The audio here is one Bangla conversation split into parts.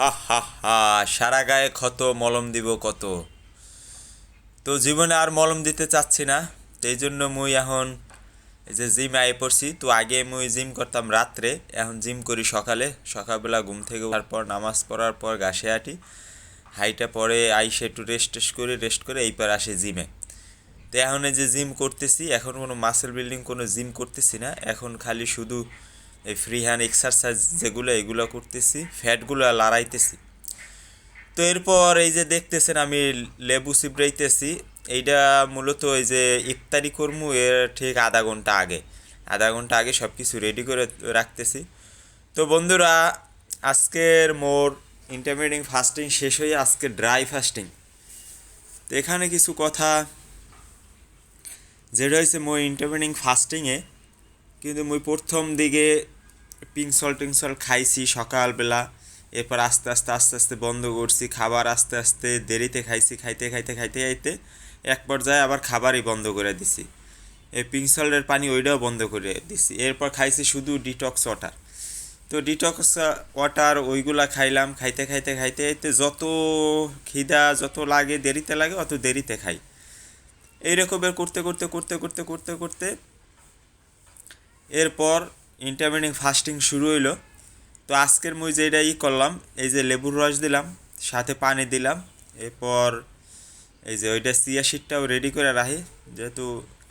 হা হা হা, সারা গায়ে ক্ষত, মলম দিব কত? তো জীবনে আর মলম দিতে চাচ্ছি না, তো এই জন্য মুই এখন এই যে জিম আই পড়ছি, তো আগে মুই জিম করতাম রাত্রে, এখন জিম করি সকালে, সকালবেলা ঘুম থেকে ওঠার পর নামাজ পড়ার পর ঘাসে হাঁটি, হাইটা পরে আইসে একটু রেস্ট টেস্ট করে রেস্ট করে এই পর আসে জিমে তো এখন যে জিম করতেছি, এখন কোনো মাসেল বিল্ডিং কোনো জিম করতেছি না, এখন খালি শুধু এই ফ্রি হ্যান্ড এক্সারসাইজ যেগুলো, এগুলো করতেছি ফ্যাটগুলো লড়াইতেছি। তো এরপর এই যে দেখতেছেন, আমি লেবু চিপড়াইতেছি এইটা মূলত এই যে ইফতারি কর্মু, এর ঠিক আধা ঘণ্টা আগে। আধা ঘণ্টা আগে সব কিছু রেডি করে রাখতেছি। তো বন্ধুরা, আজকের মোর ইন্টারমিডিয়েট ফাস্টিং শেষ হয়ে আজকে ড্রাই ফাস্টিং তো এখানে কিছু কথা, যেটা হয়েছে মই ইন্টারমিডিয়েট ফাস্টিংয়ে কিন্তু মুই প্রথম দিকে পিঙ্ক সল টিঙ্ক সল খাইছি সকালবেলা। এরপর আস্তে আস্তে আস্তে আস্তে বন্ধ করছি, খাবার আস্তে আস্তে দেরিতে খাইছি, খাইতে খাইতে খাইতে খাইতে এক পর্যায়ে আবার খাবারই বন্ধ করে দিছি। এই পিঙ্ক সল্টের পানি ওইটাও বন্ধ করে দিছি। এরপর খাইছি শুধু ডিটক্স ওয়াটার। তো ডিটক্স ওয়াটার ওইগুলা খাইলাম, খাইতে খাইতে খাইতে খাইতে যত খিদা যত লাগে, দেরিতে লাগে, অত দেরিতে খাই। এই রকমের করতে করতে করতে করতে করতে করতে এরপর ইন্টারমিডিয়েট ফাস্টিং শুরু হইল। তো আজকের মুই যেটা ই করলাম, এই যে লেবুর রস দিলাম, সাথে পানি দিলাম, এরপর এই যে ওইটা চিয়া শিটটাও রেডি করে রাখি। যেহেতু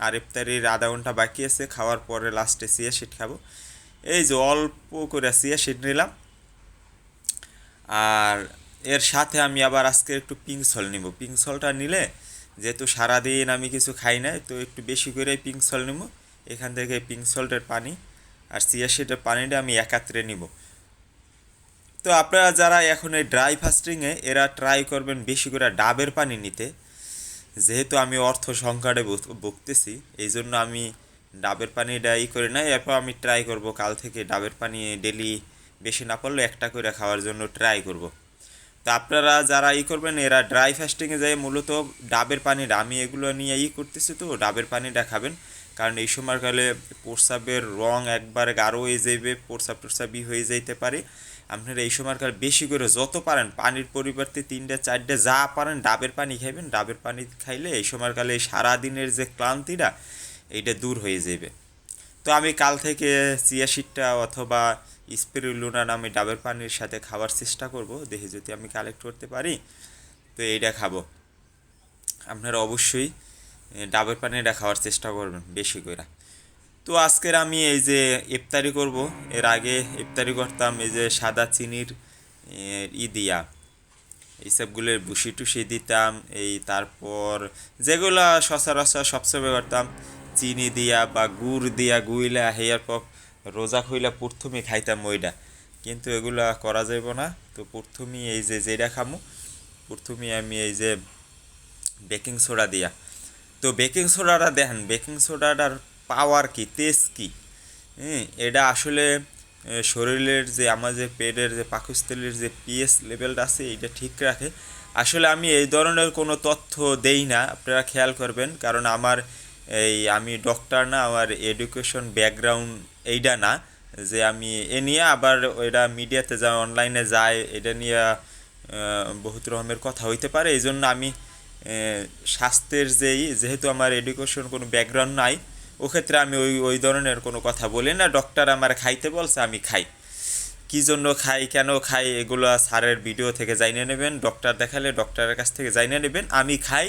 আর ইফতারির আধা ঘণ্টা বাকি আছে, খাওয়ার পরে লাস্টে চিয়া শিট খাব। এই যে অল্প করে চিয়া শিট নিলাম। আর এর সাথে আমি আবার আজকে একটু পিঙ্ক সল নিব। পিঙ্ক সলটা নিলে যেহেতু সারাদিন আমি কিছু খাই না তো একটু বেশি করে পিঙ্ক সল নিব। এখান থেকে পিঙ্ক সল্টের পানি আর চিয়া শিটের পানিটা আমি একাত্রে নিব। তো আপনারা যারা এখন এই ড্রাই ফাস্টিংয়ে, এরা ট্রাই করবেন বেশি করে ডাবের পানি নিতে। যেহেতু আমি অর্থ সংকটে ভুগতেছি এই জন্য আমি ডাবের পানিটা ই করে না এরপর আমি ট্রাই করব কাল থেকে ডাবের পানি ডেলি বেশি না পড়লে একটা করে খাওয়ার জন্য ট্রাই করব। তো আপনারা যারা ই করবেন, এরা ড্রাই ফাস্টিংয়ে যায় মূলত ডাবের পানিটা আমি এগুলো নিয়ে ই করতেছি তো, ডাবের পানিটা খাবেন। কারণ এই সময়কালে প্রস্রাবের রং একবার গাঢ় হয়ে যাইবে, প্রস্রাব প্রস্রাবই হয়ে যাইতে পারে। আপনারা এই সময়কাল বেশি করে যত পারেন, পানির পরিবর্তে তিনটে, চারটে যা পারেন, ডাবের পানি খাইবেন। ডাবের পানি খাইলে এই সময়কালে সারাদিনের যে ক্লান্তিটা, এইটা দূর হয়ে যাবে তো আমি কাল থেকে চিয়া শিটটা অথবা স্পিরুলুনা নামে ডাবের পানির সাথে খাওয়ার চেষ্টা করব। দেখে যদি আমি কালেক্ট করতে পারি, তো এইটা খাব। আপনারা অবশ্যই ডাবের পানিটা খাওয়ার চেষ্টা করবেন, বেশি করে তো আজকের আমি এই যে ইফতারি করব, এর আগে ইফতারি করতাম এই যে সাদা চিনির ই দিয়া। এইসবগুলোর বুসি টুসি দিতাম, এই তারপর যেগুলা সচরাচর সবসময় করতাম, চিনি দিয়া বা গুড় দিয়া, গুইলা, হেয়ার পর রোজা খুইলা প্রথমে খাইতাম ওইটা। কিন্তু এগুলা করা যাইব না, তো প্রথমেই এই যে যেটা খামু, প্রথমেই আমি এই যে বেকিং সোডা দিয়া। তো বেকিং সোডাটা দেখেন বেকিং সোডাটার পাওয়ার কি তেজ কি? হ্যাঁ এটা আসলে শরীরের যে আমাদের পেটের যে, পাকস্থলীর যে পিএস লেভেলটা আছে এটা ঠিক রাখে। আসলে আমি এই ধরনের কোনো তথ্য দেই না, আপনারা খেয়াল করবেন। কারণ আমার এই, আমি ডক্টর না, আমার এডুকেশন ব্যাকগ্রাউন্ড এইটা না। যে আমি এ নিয়ে আবার এটা মিডিয়াতে যা অনলাইনে যায়, এটা নিয়ে বহুত রকমের কথা হইতে পারে। এই জন্য আমি স্বাস্থ্যের যেই, যেহেতু আমার এডুকেশন কোনো ব্যাকগ্রাউন্ড নাই, ওক্ষেত্রে আমি ওই ওই ধরনের কোনো কথা বলি না। ডক্টর আমার খাইতে বলছে, আমি খাই। কী জন্য খাই, কেন খাই, এগুলো স্যারের ভিডিও থেকে জাইনে নেবেন ডক্টর দেখালে ডক্টরের কাছ থেকে জাইনে নেবেন, আমি খাই,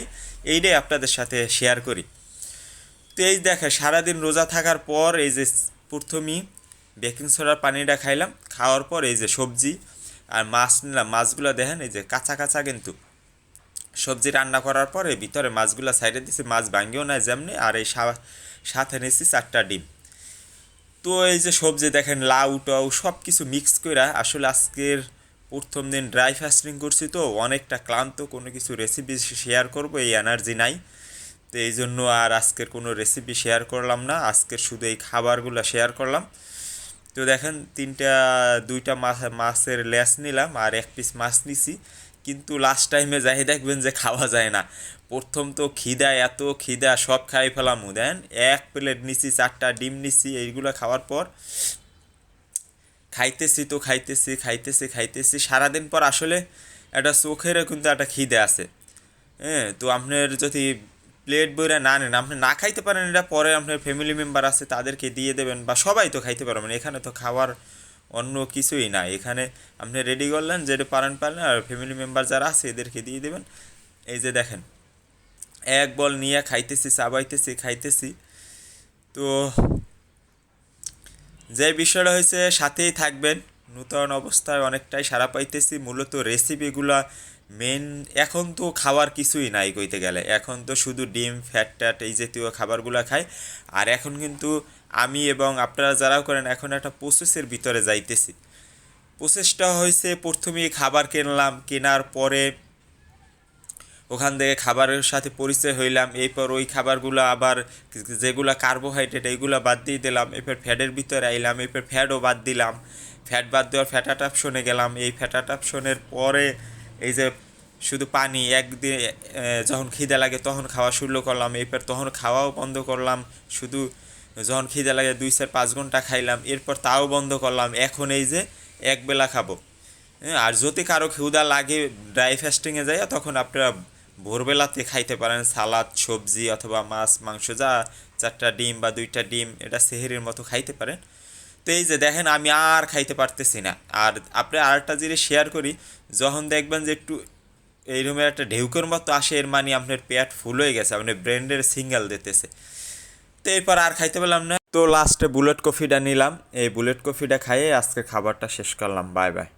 এইটাই আপনাদের সাথে শেয়ার করি। তো এই দেখে সারাদিন রোজা থাকার পর এই যে প্রথমেই বেকিং সোডার পানিটা খাইলাম, খাওয়ার পর এই যে সবজি আর মাছ নিলাম। মাছগুলো দেখেন, এই যে কাঁচা কাঁচা কিন্তু। সবজি রান্না করার পরে ভিতরে মাছগুলো সাইডে দিছি, মাছ ভাঙ্গেও না যেমনি, আর এই সাথে নিয়েছি চারটা ডিম। তো এই যে সবজি দেখেন, লাউ, টাউ সব কিছু মিক্স করে আসলে আজকের প্রথম দিন ড্রাই ফাস্টিং করছি তো, অনেকটা ক্লান্ত, কোনো কিছু রেসিপি শেয়ার করব, এই এনার্জি নাই। তো এই জন্য আর আজকের কোনো রেসিপি শেয়ার করলাম না, আজকের শুধু এই খাবারগুলো শেয়ার করলাম। তো দেখেন, তিনটা, দুইটা মাছ মাছের লেস নিলাম, আর এক পিস মাছ নিছি। কিন্তু লাস্ট টাইমে যাই দেখবেন যে খাওয়া যায় না। প্রথম তো খিদা, এত খিদা, সব খাই ফেলাম। দেন এক প্লেট নিছি, চারটা ডিম নিছি, এইগুলো খাওয়ার পর খাইতেছি তো খাইতেছি খাইতেছি খাইতেছি। সারাদিন পর আসলে একটা চোখেরও কিন্তু একটা খিদে আছে। হ্যাঁ তো আপনার যদি প্লেট বইরা না নেন, আপনি না খাইতে পারেন, এটা পরে আপনার ফ্যামিলি মেম্বার আছে, তাদেরকে দিয়ে দেবেন, বা সবাই তো খাইতে পারবেন এখানে তো খাওয়ার অন্য কিছুই না। এখানে আপনি রেডি করলেন, যেটা পারেন পারলেন আর ফ্যামিলি মেম্বার যারা আছে, এদেরকে দিয়ে দেবেন। এই যে দেখেন, এক বল নিয়ে খাইতেছি, চাবাইতেছি, খাইতেছি। তো যে বিষয়টা হয়েছে, সাথেই থাকবেন। নূতন অবস্থায় অনেকটাই সারা পাইতেছি। মূলত রেসিপিগুলা মেন এখন তো খাওয়ার কিছুই নাই কইতে গেলে। এখন তো শুধু ডিম ফ্যাট ট্যাট এই জাতীয় খাবারগুলা খায় আর এখন কিন্তু আমি এবং আপনারা যারাও করেন, এখন একটা প্রসেসের ভিতরে যাইতেছি। প্রসেসটা হয়েছে প্রথমেই খাবার কিনলাম, কেনার পরে ওখান থেকে খাবারের সাথে পরিচয় হইলাম, এরপর ওই খাবারগুলো আবার যেগুলো কার্বোহাইড্রেট এইগুলো বাদ দিয়ে দিলাম, এরপর ফ্যাটের ভিতরে আইলাম, এরপর ফ্যাটও বাদ দিলাম। ফ্যাট বাদ দেওয়ার ফ্যাটাট অপশনে গেলাম, এই ফ্যাটাট অপশনের পরে এই যে শুধু পানি, একদিন যখন খিদে লাগে তখন খাওয়া শুরু করলাম, এরপর তখন খাওয়াও বন্ধ করলাম, শুধু যখন খিদে লাগে দুই চার পাঁচ ঘণ্টা খাইলাম এরপর তাও বন্ধ করলাম। এখন এই যে একবেলা খাব। হ্যাঁ, আর যদি কারও ক্ষুদা লাগে ড্রাই ফাস্টিংয়ে যায় তখন আপনারা ভোরবেলাতে খাইতে পারেন। সালাদ সবজি অথবা মাছ মাংস যা চারটা ডিম বা দুইটা ডিম এটা সেহেরির মতো খাইতে পারেন। তো এই যে দেখেন আমি আর খাইতে পারতেছি না। আর আপনি আরেকটা জিনিস শেয়ার করি যখন দেখবেন যে একটু এই রুমের একটা ঢেউকের মতো আসে এর মানে আপনার পেট ফুল হয়ে গেছে আপনার ব্র্যান্ডের সিঙ্গেল দিতেছে। তো এরপর আর খাইতে পেলাম না। তো লাস্টে বুলেট কফিটা নিলাম। এই বুলেট কফিটা খাইয়ে আজকে খাবারটা শেষ করলাম। Bye bye